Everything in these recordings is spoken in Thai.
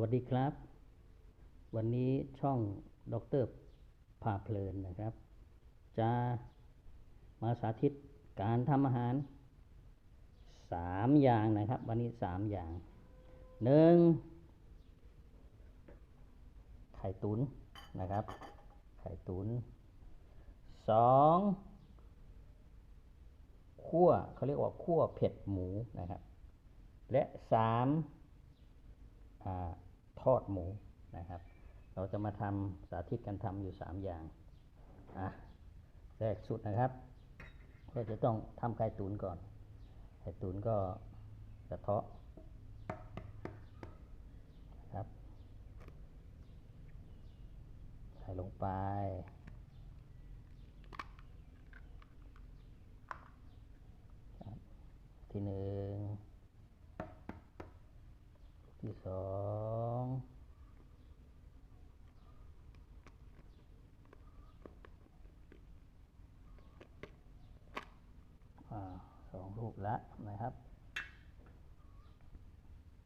วัสดีครับ วันนี้ช่องดรพาเพลินนะครับ จะมาสาธิตการทำอาหารสามอย่างนะครับ วันนี้สามอย่างหนึ่งไข่ตุนนะครับ ไข่ตุนสองคั่วเขาเรียกว่าคั่วเผ็ดหมูนะครับ และสามอา ทอดหมูนะครับ เราจะมาทำสาธิตการทำอยู่สามอย่างอะแรกสุดนะครับก็จะต้องทำไข่ตุ๋นก่อนไข่ตุ๋นก็กระเทาะครับใส่ลงไปที่หนึ่งที่สองอาสองลูกแล้วนะครับ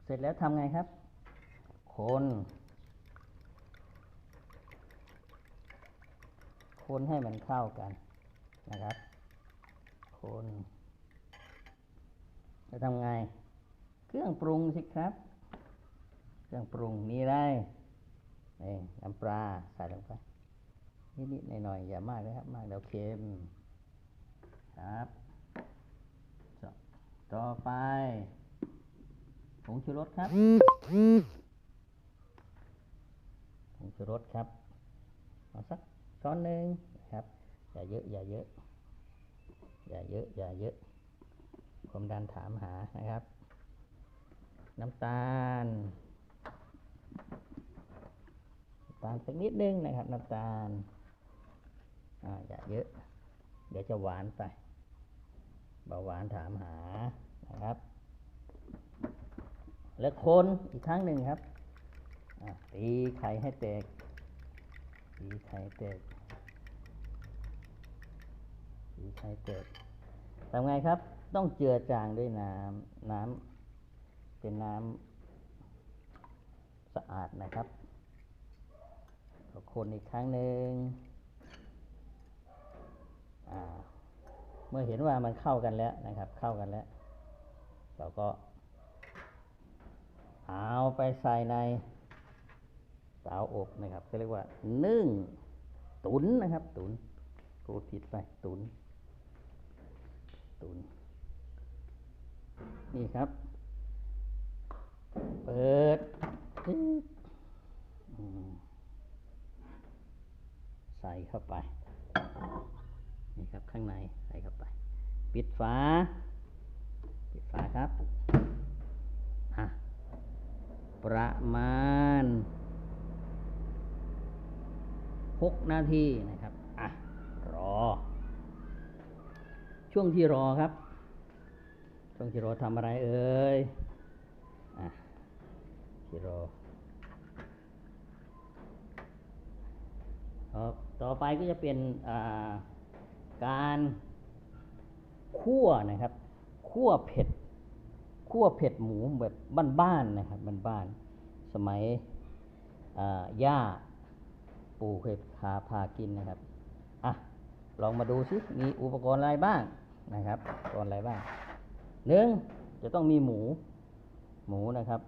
เส ร็จแล้วทำไงครับ คน คนให้มันเข้ากันนะครับ คนจะทำไง เครื่องปรุงสิครับ เครื่องปรุงมีอะไรนี่น้ำปลาใส่ลงไปนิดๆหน่อยๆอย่ามากนะครับ มากเดี๋ยวเค็มครับ ต่อต่อไป งชูรสครับผงชูรสครับเอาสักช้อนหนึ่งครับ อย่าเยอะอย่าเยอะ อย่าเยอะอย่าเยอะความดันถามหานะครับ น้ำตาลน้ำตาลสักนิดนึงนะครับน้ำตาลอ่าอย่าเยอะ เดี๋ยวจะหวานไปเบาหวานถามหานะครับ แล้วคนอีกครั้งหนึ่งครับตีไข่ให้แตกตีไข่แตกตีไข่แตกทำไงครับ ต้องเจือจางด้วยน้ำน้ำเป็นน้ำสะอาดนะครับก็คนอีกครั้งหนึ่งเมื่อเห็นว่ามันเข้ากันแล้วนะครับ เข้ากันแล้ว เราก็ เอาไปใส่ในเตาอบนะครับก็เรียกว่า นึ่ง ตุนนะครับ ตุนพูผิดไปตุน ตุน นี่ครับ เปิดใส่เข้าไป นี่ครับข้างในใส่เข้าไป ปิดฝา ปิดฝาครับ ประมาณหกนาทีนะครับ อะ รอ ช่วงที่รอครับ ช่วงที่รอทำอะไรเอ่ย อะ ที่รอต่อต่อไปก็จะเป็นอ่าการคั่วนะครับ คั่วเผ็ด คั่วเผ็ดหมูแบบบ้านๆนะครับบ้านๆสมัยย่าปู่เคยพาพากินนะครับอะลองมาดูสิมีอุปกรณ์อะไรบ้างนะครับอุปกรณ์อะไรบ้างหนึ่งจะต้องมีหมูหมูนะครับ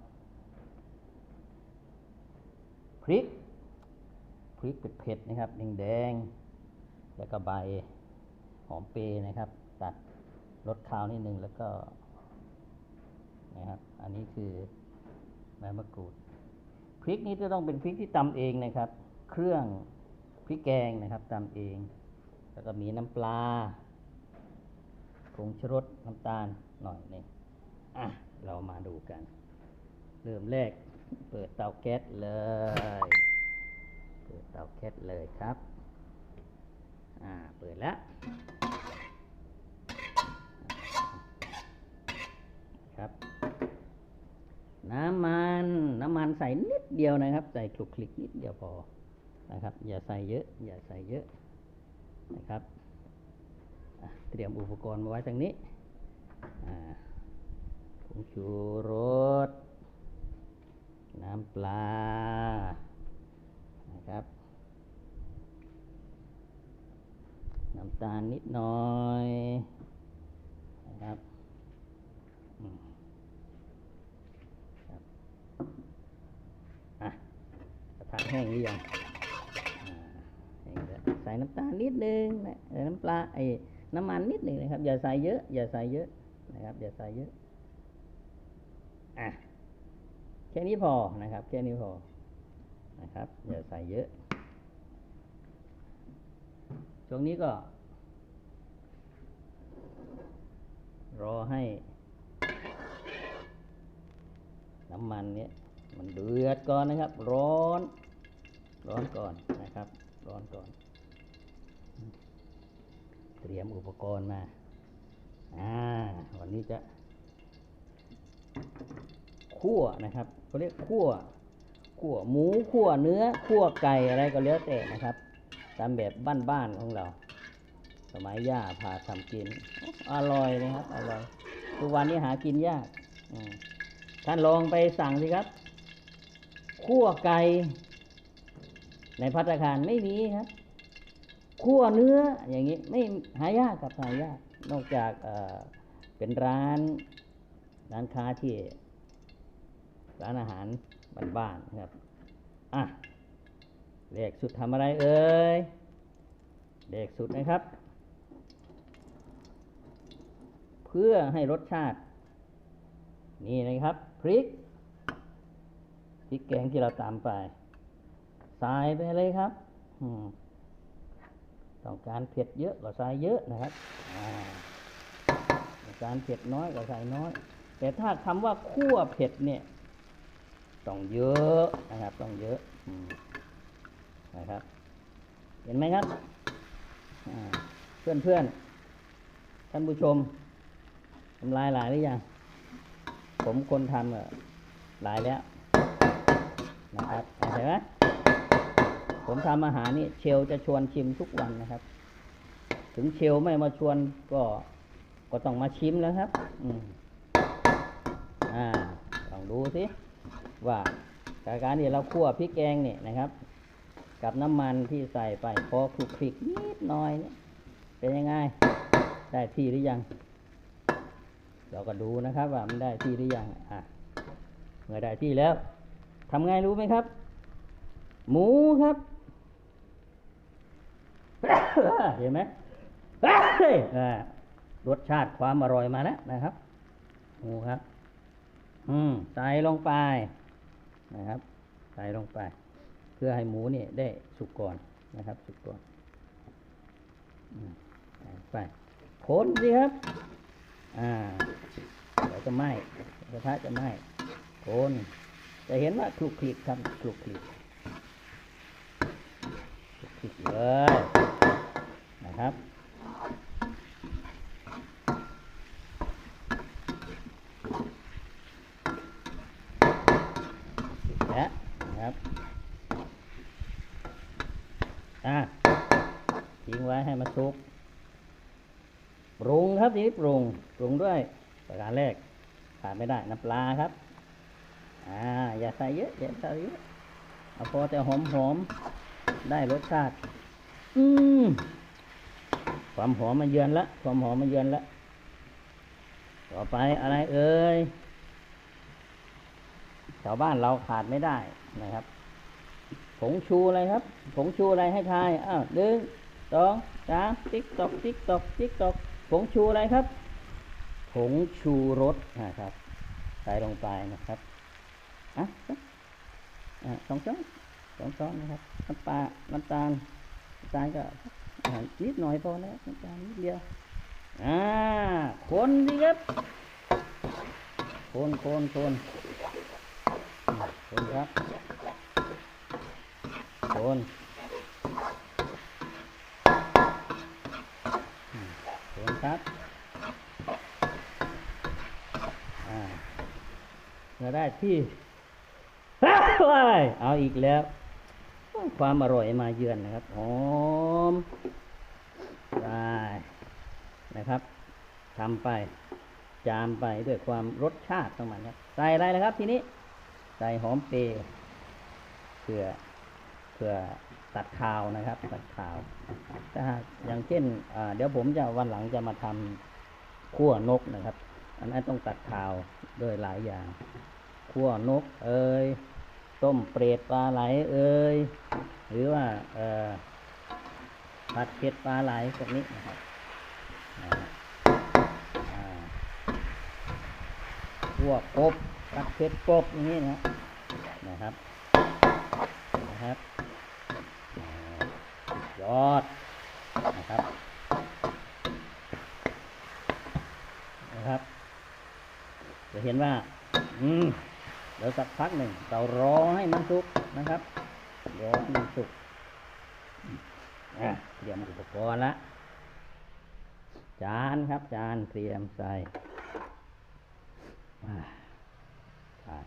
พริกพริกเผ็ดๆนะครับแดงๆแล้วก็ใบหอมเปรย์นะครับ ตัดรสคาวนิดนึงแล้วก็ นะครับ อันนี้คือใบมะกรูดพริกนี้จะต้องเป็นพริกที่ตำเองนะครับ เครื่องพริกแกงนะครับตำเอง แล้วก็มีน้ำปลาผงชูรสน้ำตาลหน่อยนึงอะ เรามาดูกัน เริ่มแรก เปิดเตาแก๊สเลย เปิดเตาแก๊สเลยครับ อ่า เปิดแล้วครับ น้ำมันน้ำมันใส่นิดเดียวนะครับ ใส่คลุกคลิกนิดเดียวพอนะครับ อย่าใส่เยอะ อย่าใส่เยอะนะครับเตรียมอุปกรณ์มาไว้ตรงนี้ผงชูรส น้ำปลานะครับน้ำตาลนิดหน่อยนะครับอืมครับอะกระทะ แห้งหรือยังอ่างใส่น้ำตาลนิดนึงนะเออน้ำปลาไอ้น้ำมันนิดหนึ่งนะครับ อย่าใส่เยอะ อย่าใส่เยอะนะครับ อย่าใส่เยอะอะแค่นี้พอนะครับ แค่นี้พอนะครับ อย่าใส่เยอะช่วงนี้ก็ รอให้ น้ำมันเนี้ยมันเดือดก่อนนะครับ ร้อน ร้อนก่อนนะครับ ร้อนก่อน เตรียมอุปกรณ์มา อ่า วันนี้จะคั่วนะครับเขาเรียกคั่วคั่วหมูคั่วเนื้อคั่วไก่อะไรก็แล้วแต่นะครับ ตามแบบบ้านๆของเรา สมัยย่าพาทำกิน อร่อยนะครับ อร่อย ทุกวันนี้หากินยาก ท่านลองไปสั่งสิครับคั่วไก่ ในพัตตาคารไม่มีครับคั่วเนื้ออย่างนี้ไม่หายากกับหายากนอกจากเป็นร้านร้านค้าที่ร้านอาหารบ้านๆนครับอะเลขสุดทำอะไรเอ่ยเลขสุดนะครับ เพื่อให้รสชาติ นี่นะครับพริกพริกแกงที่เราตามไป ใส่ไปเลยครับต้องการเผ็ดเยอะก็ใส่เยอะนะครับต้องการเผ็ดน้อยก็ใส่น้อย แต่ถ้าคำว่าคั่วเผ็ดเนี่ย ต้องเยอะนะครับ ต้องเยอะนะครับ เห็นไหมครับเพื่อนเพื่อนท่านผู้ชมทำลายหลายหรือยังผมคนทำหลายแล้วนะครับเห็นไหม ผมทำอาหารนี่เชลจะชวนชิมทุกวันนะครับ ถึงเชลไม่มาชวนก็ก็ต้องมาชิมแล้วครับ อืมอ่าลองดูสิว่าจากการที่เราคั่วพริกแกงเนี่ยนะครับ กับน้ำมันที่ใส่ไปพอคลุกคลิกนิดหน่อยเนี่ยเป็นยังไง ได้ที่หรือยัง เราก็ดูนะครับ ว่ามันได้ที่หรือยังอะเมื่อได้ที่แล้วทำไงรู้ไหมครับ หมูครับ เห็นไหมรสชาติความอร่อยมาแล้วนะครับหมูครับ อืมใส่ลงไปนะครับ ใส่ลงไป เพื่อให้หมูเนี่ยได้สุกก่อนนะครับ สุกก่อนใส่ไปคนสิครับ อ่าเดี๋ยวจะไหม้กระทะจะไหม้คนจะเห็นว่าคลุกคลิกครับคลุกคลิกคลุกคลิกเลย นะครับสุกแล้วนะครับอะทิ้งไว้ให้มันสุกปรุงครับทีนี้ปรุงปรุงด้วยประการแรกขาดไม่ได้น้ำปลาครับอ่าอย่าใส่เยอะอย่าใส่เยอะเอาพอแต่หอมหอมๆได้รสชาติ อืม ความหอมมาเยือนละ ความหอมมาเยือนละ ต่อไปอะไรเอ่ยชาวบ้านเราขาดไม่ได้นะครับ ผงชูอะไรครับ ผงชูอะไรให้ทาย อ้าวหนึ่งสองสามติ๊กตอกติ๊กตอกติ๊กตอกผงชูอะไรครับ ผงชูรสนะครับ ใส่ลงไปนะครับ อะสองช้อนสองช้อนนะครับ น้ำปลา น้ำตาลน้ำตาลก็ นิดหน่อยพอแล้วน้ำตาลนิดเดียวอ่าคนดีครับ คนคนคนคนครับ คนคนครับอ่าเออได้ที่ว้ายเอาอีกแล้ว ความอร่อยมาเยือนนะครับหอมได้นะครับทำไป จามไปด้วยความรสชาติของมันครับใส่อะไรนะครับ ทีนี้ใส่หอมเปรย์เพื่อเพื่อตัดข่าวนะครับ ตัดข่าวถ้าหากอย่างเช่นเดี๋ยวผมจะวันหลังจะมาทำขั่วนกนะครับ อันนั้นต้องตัดข่าวด้วยหลายอย่างขั่วนกเอ่ย ต้มเปรตปลาไหลเอ่ยหรือว่าผัดเผ็ดปลาไหลพวกนี้นะครับอ่าอ่าขั่วกบผัดเผ็ดกบอย่างนี้นะนะครับนะครับยอดนะครับนะครับจะเห็นว่า ดี๋ยวสักพักหนึ่งเรารอให้มันสุกนะครับรอให้มันสุกเตรียมอุปกรณ์ละจานครับจานเตรียมใส่อ่าใส่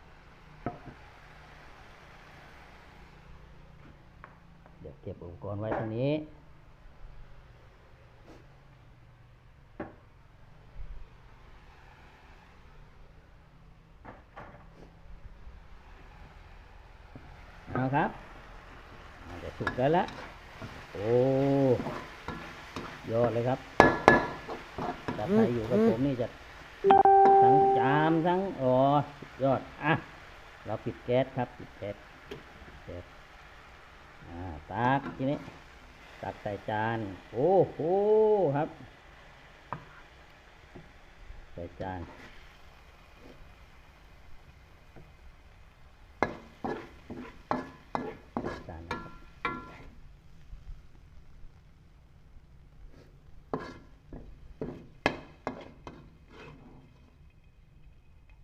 เดี๋ยวเก็บอุปกรณ์ไว้ตรงนี้ เอาครับมันจะสุกแล้วละโอ้ยอดเลยครับถ้าใครอยู่กับผมนี่จะทั้งจามทั้งอ๋อยอดอะเราปิดแก๊สครับปิดแก๊สแก๊สอ่าตักทีนี้ตักใส่จานโอ้โหครับใส่จาน จานนะครับ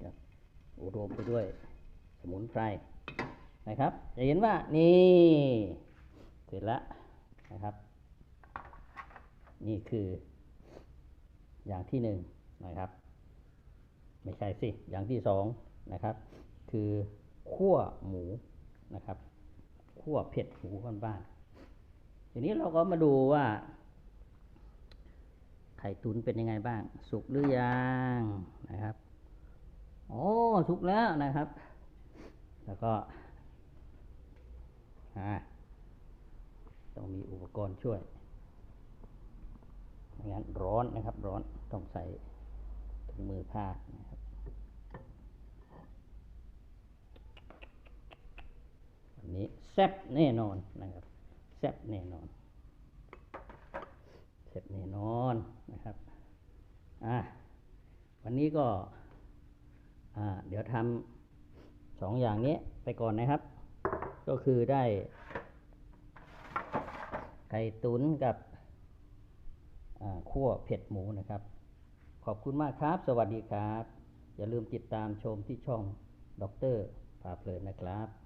ครับอุดมไปด้วยสมุ นไพรนะครับ จะเห็นว่านี่เสร็จแล้วนะครับ นี่คือ อย่างที่หนึ่งนะครับ ไม่ใช่สิ อย่างที่สองนะครับ คือขั้วหมูนะครับคั่วเผ็ดหมูบ้านๆทีนี้เราก็มาดูว่าไข่ตุนเป็นยังไงบ้าง สุกหรือยังนะครับ โอ้ สุกแล้วนะครับ แล้วก็ต้องมีอุปกรณ์ช่วยไม่งั้นร้อนนะครับ ร้อนต้องใส่ถุงมือผ้านะครับอันนี้แซ่บแน่นอนนะครับแซ่บแน่นอนแซ่บแน่นอนนะครับอะวันนี้ก็อ่าเดี๋ยวทำ สองอย่างนี้ไปก่อนนะครับ ก็คือได้ ไก่ตุ๋นกับขั่วเผ็ดหมูนะครับ ขอบคุณมากครับ สวัสดีครับ อย่าลืมติดตามชมที่ช่องด็อกเตอร์พาเพลินนะครับ